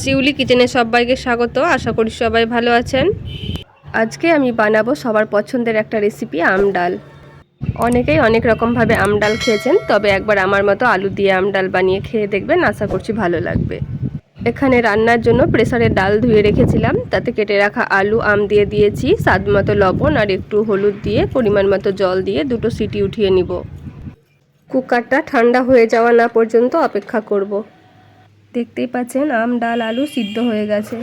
শিউলি কিচেনে সবাইকে স্বাগত। আশা করি সবাই ভালো আছেন। আজকে আমি বানাবো সবার পছন্দের একটা রেসিপি আম ডাল। অনেকেই অনেক রকমভাবে আম ডাল খেয়েছেন, তবে একবার আমার মতো আলু দিয়ে আম ডাল বানিয়ে খেয়ে দেখবেন, আশা করছি ভালো লাগবে। এখানে রান্নার জন্য প্রেসারে ডাল ধুয়ে রেখেছিলাম, তাতে কেটে রাখা আলু, আম দিয়ে দিয়েছি, স্বাদ মতো লবণ আর একটু হলুদ দিয়ে পরিমাণ মতো জল দিয়ে দুটো সিটি উঠিয়ে নিব। কুকারটা ঠান্ডা হয়ে যাওয়া না পর্যন্ত অপেক্ষা করব। দেখতেই পাচ্ছেন, আম, ডাল, আলু সিদ্ধ হয়ে গেছে।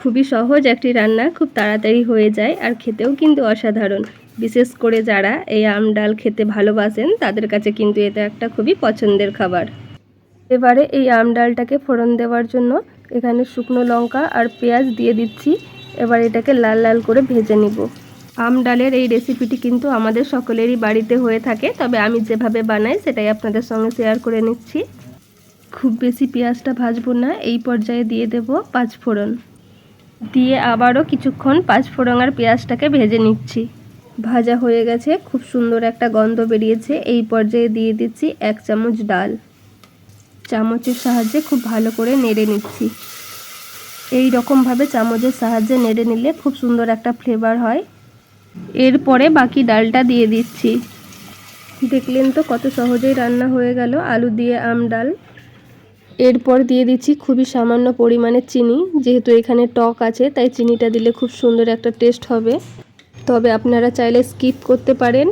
খুবই সহজ একটি রান্না, খুব তাড়াতাড়ি হয়ে যায় আর খেতেও কিন্তু অসাধারণ। বিশেষ করে যারা এই আম, ডাল খেতে ভালোবাসেন, তাদের কাছে কিন্তু এটা একটা খুবই পছন্দের খাবার। এবারে এই আম, ডালটাকে ফোড়ন দেওয়ার জন্য এখানে শুকনো লঙ্কা আর পেঁয়াজ দিয়ে দিচ্ছি। এবার এটাকে লাল লাল করে ভেজে নিব। আম, ডালের এই রেসিপিটি কিন্তু আমাদের সকলেরই বাড়িতে হয়ে থাকে, তবে আমি যেভাবে বানাই সেটাই আপনাদের সঙ্গে শেয়ার করে নিচ্ছি। খুব বেশি পেঁয়াজটা ভাজবো না, এই পর্যায়ে দিয়ে দেব পাঁচ ফোড়ন। দিয়ে আবারও কিছুক্ষণ পাঁচ ফোড়ন আর পেঁয়াজটাকে ভেজে নিচ্ছি। ভাজা হয়ে গেছে, খুব সুন্দর একটা গন্ধ বেরিয়েছে, এই পর্যায়ে দিয়ে দিচ্ছি এক চামচ ডাল। চামচের সাহায্যে খুব ভালো করে নেড়ে নিচ্ছি। এই রকমভাবে চামচের সাহায্যে নেড়ে নিলে খুব সুন্দর একটা ফ্লেভার হয়। এরপরে বাকি ডালটা দিয়ে দিচ্ছি। দেখলেন তো কত সহজেই রান্না হয়ে গেল, আলু দিয়ে আম ডাল। এরপর দিয়ে দিচ্ছি খুবই সামান্য পরিমাণে চিনি, যেহেতু এখানে টক আছে, তাই চিনিটা দিলে খুব সুন্দর একটা টেস্ট হবে। তবে আপনারা চাইলে স্কিপ করতে পারেন।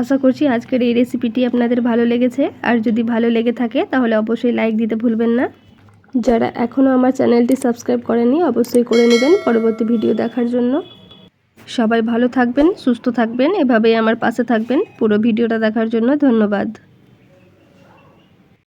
আশা করছি আজকের এই রেসিপিটি আপনাদের ভালো লেগেছে। আর যদি ভালো লেগে থাকে, তাহলে অবশ্যই লাইক দিতে ভুলবেন না। যারা এখনও আমার চ্যানেলটি সাবস্ক্রাইব করেনি অবশ্যই করে নেবেন পরবর্তী ভিডিও দেখার জন্য। সবাই ভালো থাকবেন, সুস্থ থাকবেন, এভাবেই আমার পাশে থাকবেন। পুরো ভিডিওটা দেখার জন্য ধন্যবাদ।